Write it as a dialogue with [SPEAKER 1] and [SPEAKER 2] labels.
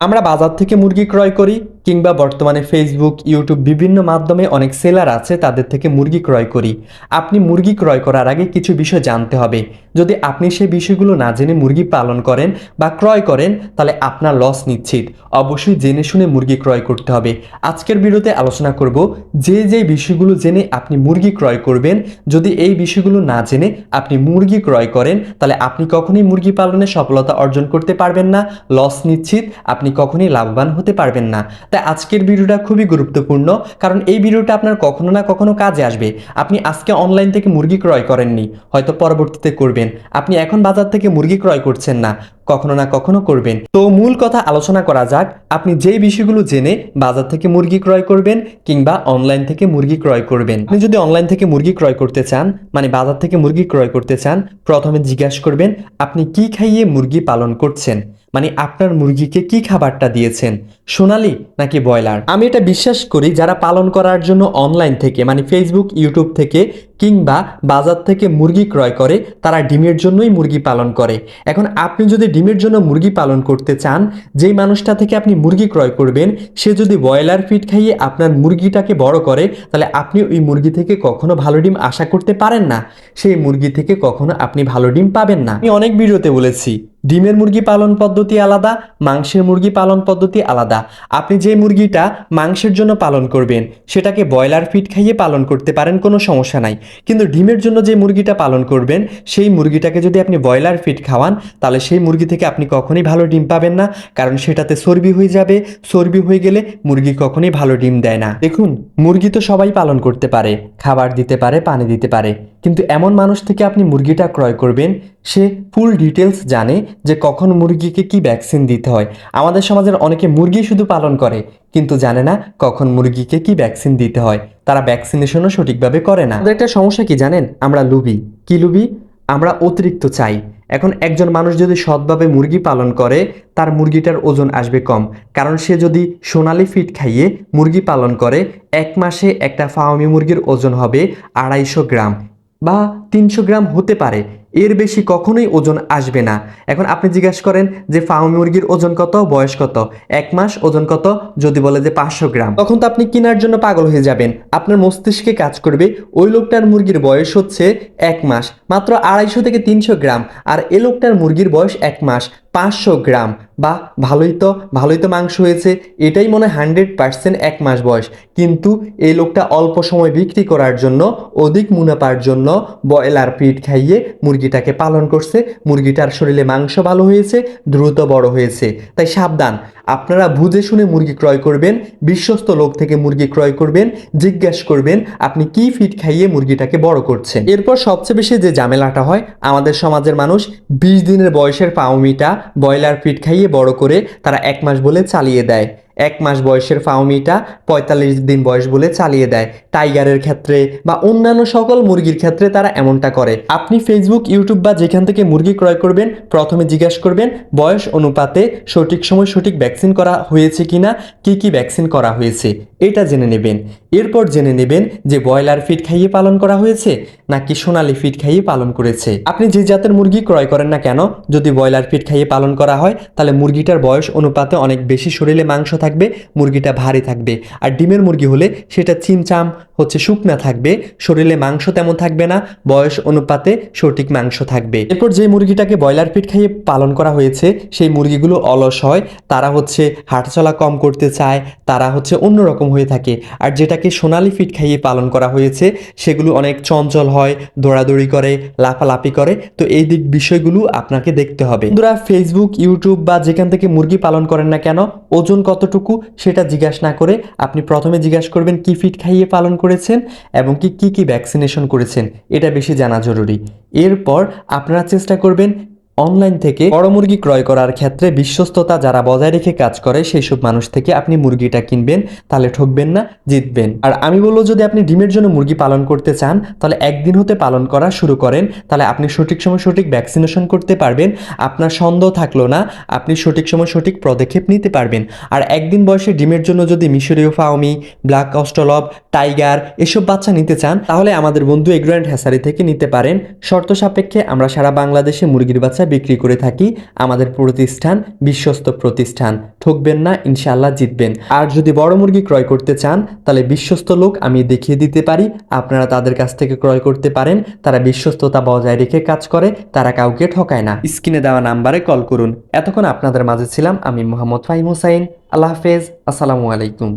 [SPEAKER 1] আমরা বাজার থেকে মুরগি ক্রয় করি। কিংবা বর্তমানে ফেসবুক ইউটিউব বিভিন্ন মাধ্যমে অনেক সেলার আছে, তাদের থেকে মুরগি ক্রয় করি। আপনি মুরগি ক্রয় করার আগে কিছু বিষয় জানতে হবে। যদি আপনি সেই বিষয়গুলো না জেনে মুরগি পালন করেন বা ক্রয় করেন, তাহলে আপনার লস নিশ্চিত। অবশ্যই জেনে শুনে মুরগি ক্রয় করতে হবে। আজকের ভিডিওতে আলোচনা করব যে যে বিষয়গুলো জেনে আপনি মুরগি ক্রয় করবেন। যদি এই বিষয়গুলো না জেনে আপনি মুরগি ক্রয় করেন, তাহলে আপনি কখনোই মুরগি পালনে সফলতা অর্জন করতে পারবেন না। লস নিশ্চিত, আপনি কখনোই লাভবান হতে পারবেন না। তাই আজকের ভিডিওটা খুবই গুরুত্বপূর্ণ, কারণ এই ভিডিওটা আপনার কখনো না কখনো কাজে আসবে। আপনি আজকে অনলাইন থেকে মুরগি ক্রয় করেননি, হয়তো পরবর্তীতে করবেন। আপনি এখন বাজার থেকে মুরগি ক্রয় করছেন না, কখনো না কখনো করবেন। তো মূল কথা আলোচনা করা যাক, আপনি যেই বিষয়গুলো জেনে বাজার থেকে মুরগি ক্রয় করবেন কিংবা অনলাইন থেকে মুরগি ক্রয় করবেন। আপনি যদি অনলাইন থেকে মুরগি ক্রয় করতে চান মানে বাজার থেকে মুরগি ক্রয় করতে চান, প্রথমে জিজ্ঞাসা করবেন, আপনি কি খাইয়ে মুরগি পালন করছেন? মানে আপনার মুরগিকে কি খাবারটা দিয়েছেন? সোনালি নাকি ব্রয়লার? আমি এটা বিশ্বাস করি যারা পালন করার জন্য অনলাইন থেকে মানে ফেসবুক ইউটিউব থেকে কিংবা বাজার থেকে মুরগি ক্রয় করে, তারা ডিমের জন্যই মুরগি পালন করে। এখন আপনি যদি ডিমের জন্য মুরগি পালন করতে চান, যেই মানুষটা থেকে আপনি মুরগি ক্রয় করবেন, সে যদি ব্রয়লার ফিট খাইয়ে আপনার মুরগিটাকে বড় করে, তাহলে আপনি ওই মুরগি থেকে কখনো ভালো ডিম আশা করতে পারেন না। সেই মুরগি থেকে কখনো আপনি ভালো ডিম পাবেন না। আমি অনেক ভিডিওতে বলেছি ডিমের মুরগি পালন পদ্ধতি আলাদা, মাংসের মুরগি পালন পদ্ধতি আলাদা। আপনি যে মুরগিটা মাংসের জন্য পালন করবেন, সেটাকে ব্রয়লার ফিড খাইয়ে পালন করতে পারেন, কোনো সমস্যা নাই। কিন্তু ডিমের জন্য যে মুরগিটা পালন করবেন, সেই মুরগিটাকে যদি আপনি ব্রয়লার ফিড খাওয়ান, তাহলে সেই মুরগি থেকে আপনি কখনোই ভালো ডিম পাবেন না, কারণ সেটাতে চর্বি হয়ে যাবে। চর্বি হয়ে গেলে মুরগি কখনোই ভালো ডিম দেয় না। দেখুন, মুরগি তো সবাই পালন করতে পারে, খাবার দিতে পারে, পানি দিতে পারে। কিন্তু এমন মানুষ থেকে আপনি মুরগিটা ক্রয় করবেন, সে ফুল ডিটেলস জানে যে কখন মুরগিকে কি ভ্যাকসিন দিতে হয়। আমাদের সমাজের অনেকে মুরগি শুধু পালন করে, কিন্তু জানে না কখন মুরগিকে কি ভ্যাকসিন দিতে হয়। তারা ভ্যাকসিনেশনও সঠিকভাবে করে না। একটা সমস্যা কি জানেন? আমরা লুবি। কি লুবি? আমরা অতিরিক্ত চাই। এখন একজন মানুষ যদি সৎভাবে মুরগি পালন করে, তার মুরগিটার ওজন আসবে কম। কারণ সে যদি সোনালি ফিট খাইয়ে মুরগি পালন করে, এক মাসে একটা ফার্মি মুরগির ওজন হবে আড়াইশো গ্রাম। বা তিনশো গ্রাম হতে পারে। এর বেশি কখনোই ওজন আসবে না। এখন আপনি জিজ্ঞাসা করেন যে ফার্ম মুরগির ওজন কত, বয়স কত? এক মাস ওজন কত? যদি বলে যে পাঁচশো গ্রাম। তখন তো আপনি কেনার জন্য পাগল হয়ে যাবেন। আপনার মস্তিষ্কে কাজ করবে ওই লোকটার মুরগির বয়স হচ্ছে এক মাস, মাত্র আড়াইশো থেকে তিনশো গ্রাম। আর এ লোকটার মুরগির বয়স এক মাস, পাঁচশো গ্রাম। বা ভালোই তো ভালোই তো মাংস হয়েছে। এটাই মনে হয় হান্ড্রেড পার্সেন্ট এক মাস বয়স। কিন্তু এই লোকটা অল্প সময় বিক্রি করার জন্য, অধিক মুনাফার জন্য ব্রয়লার পিট খাইয়ে মুরগিটাকে পালন করছে, মুরগিটার শরীরে মাংস ভালো হয়েছে, দ্রুত বড় হয়েছে। তাই সাবধান। আপনারা বুঝে শুনে মুরগি ক্রয় করবেন, বিশ্বস্ত লোক থেকে মুরগি ক্রয় করবেন, জিজ্ঞাসা করবেন, আপনি কি ফিট খাইয়ে মুরগিটাকে বড় করছেন? এরপর সবচেয়ে বেশি যে ঝামেলাটা হয়, আমাদের সমাজের মানুষ বিশ দিনের বয়সের পাউমিটা ব্রয়লার ফিট খাইয়ে বড় করে তারা এক মাস বলে চালিয়ে দেয়। এক মাস বয়সের ফাউমিটা পঁয়তাল্লিশ দিন বয়স বলে চালিয়ে দেয়। টাইগারের ক্ষেত্রে বা অন্যান্য সকল মুরগির ক্ষেত্রে তারা এমনটা করে। আপনি ফেসবুক ইউটিউব বা যেখান থেকে মুরগি ক্রয় করবেন, প্রথমে জিজ্ঞাসা করবেন, বয়স অনুপাতে সঠিক সময় সঠিক ভ্যাকসিন করা হয়েছে কিনা, কি কি ভ্যাকসিন করা হয়েছে? এটা জেনে নেবেন। এরপর জেনে নেবেন যে ব্রয়লার ফিড খাইয়ে পালন করা হয়েছে নাকি সোনালি ফিড খাইয়ে পালন করেছে। আপনি যে জাতের মুরগি ক্রয় করেন না কেন, যদি ব্রয়লার ফিড খাইয়ে পালন করা হয়, তাহলে মুরগিটার বয়স, অনুপাতে অনেক বেশি শরীরে মাংস থাকবে, মুরগিটা ভারী থাকবে। আর ডিমের মুরগি হলে সেটা চিমচাম, হচ্ছে শুকনা থাকবে, শরীরে মাংস তেমন থাকবে না, বয়স, অনুপাতে সঠিক মাংস থাকবে। এরপর যে মুরগিটাকে ব্রয়লার ফিট খাইয়ে পালন করা হয়েছে, সেই মুরগিগুলো অলস হয়, তারা হচ্ছে হাঁটাচলা কম করতে চায়, তারা হচ্ছে অন্যরকম হয়ে থাকে। আর যেটাকে সোনালি ফিড খাইয়ে পালন করা হয়েছে, সেগুলো অনেক চঞ্চল হয়, দৌড়াদৌড়ি করে, লাফালাফি করে। তো এই দিক বিষয়গুলো আপনাকে দেখতে হবে। বন্ধুরা ফেসবুক ইউটিউব বা যেখান থেকে মুরগি পালন করেন না কেন, ওজন কতটুকু সেটা জিজ্ঞাসা না করে আপনি প্রথমে জিজ্ঞাসা করবেন, কি ফিট খাইয়ে পালন করেছেন এবং কি কি ভ্যাকসিনেশন করেছেন? এটা বেশি জানা জরুরি। এরপর আপনারা চেষ্টা করবেন অনলাইন থেকে বড় মুরগি ক্রয় করার ক্ষেত্রে বিশ্বস্ততা যারা বজায় রেখে কাজ করে সেই সব মানুষ থেকে আপনি মুরগিটা কিনবেন, তাহলে ঠকবেন না, জিতবেন। আর আমি বলব, যদি আপনি ডিমের জন্য মুরগি পালন করতে চান, তাহলে একদিন হতে পালন করা শুরু করেন। তাহলে আপনি সঠিক সময় সঠিক ভ্যাকসিনেশন করতে পারবেন। আপনার সন্দেহ থাকল না, আপনি সঠিক সময় সঠিক পদক্ষেপ নিতে পারবেন। আর একদিন বয়সে ডিমের জন্য যদি মিশরীয় ফাউমি ব্ল্যাক অস্টলব টাইগার এসব বাচ্চা নিতে চান, তাহলে আমাদের বন্ধু এগ্রো অ্যান্ড হ্যাসারি থেকে নিতে পারেন। শর্ত সাপেক্ষে আমরা সারা বাংলাদেশে মুরগির বাচ্চা বিক্রি করে থাকি, আমাদের প্রতিষ্ঠান, বিশ্বস্ত প্রতিষ্ঠান, ঠকবেন না, ইনশাআল্লাহ জিতবেন। আর যদি বড় মুরগি ক্রয় করতে চান, তাহলে বিশ্বস্ত লোক আমি দেখিয়ে দিতে পারি, আপনারা তাদের কাছ থেকে ক্রয় করতে পারেন, তারা বিশ্বস্ততা বজায় রেখে কাজ করে, তারা কাউকে ঠকায় না। স্ক্রিনে দেওয়া নাম্বারে কল করুন। এতক্ষণ আপনাদের মাঝে ছিলাম আমি মোহাম্মদ ফাহিম হোসাইন। আল্লাহ হাফেজ, আসসালামু আলাইকুম।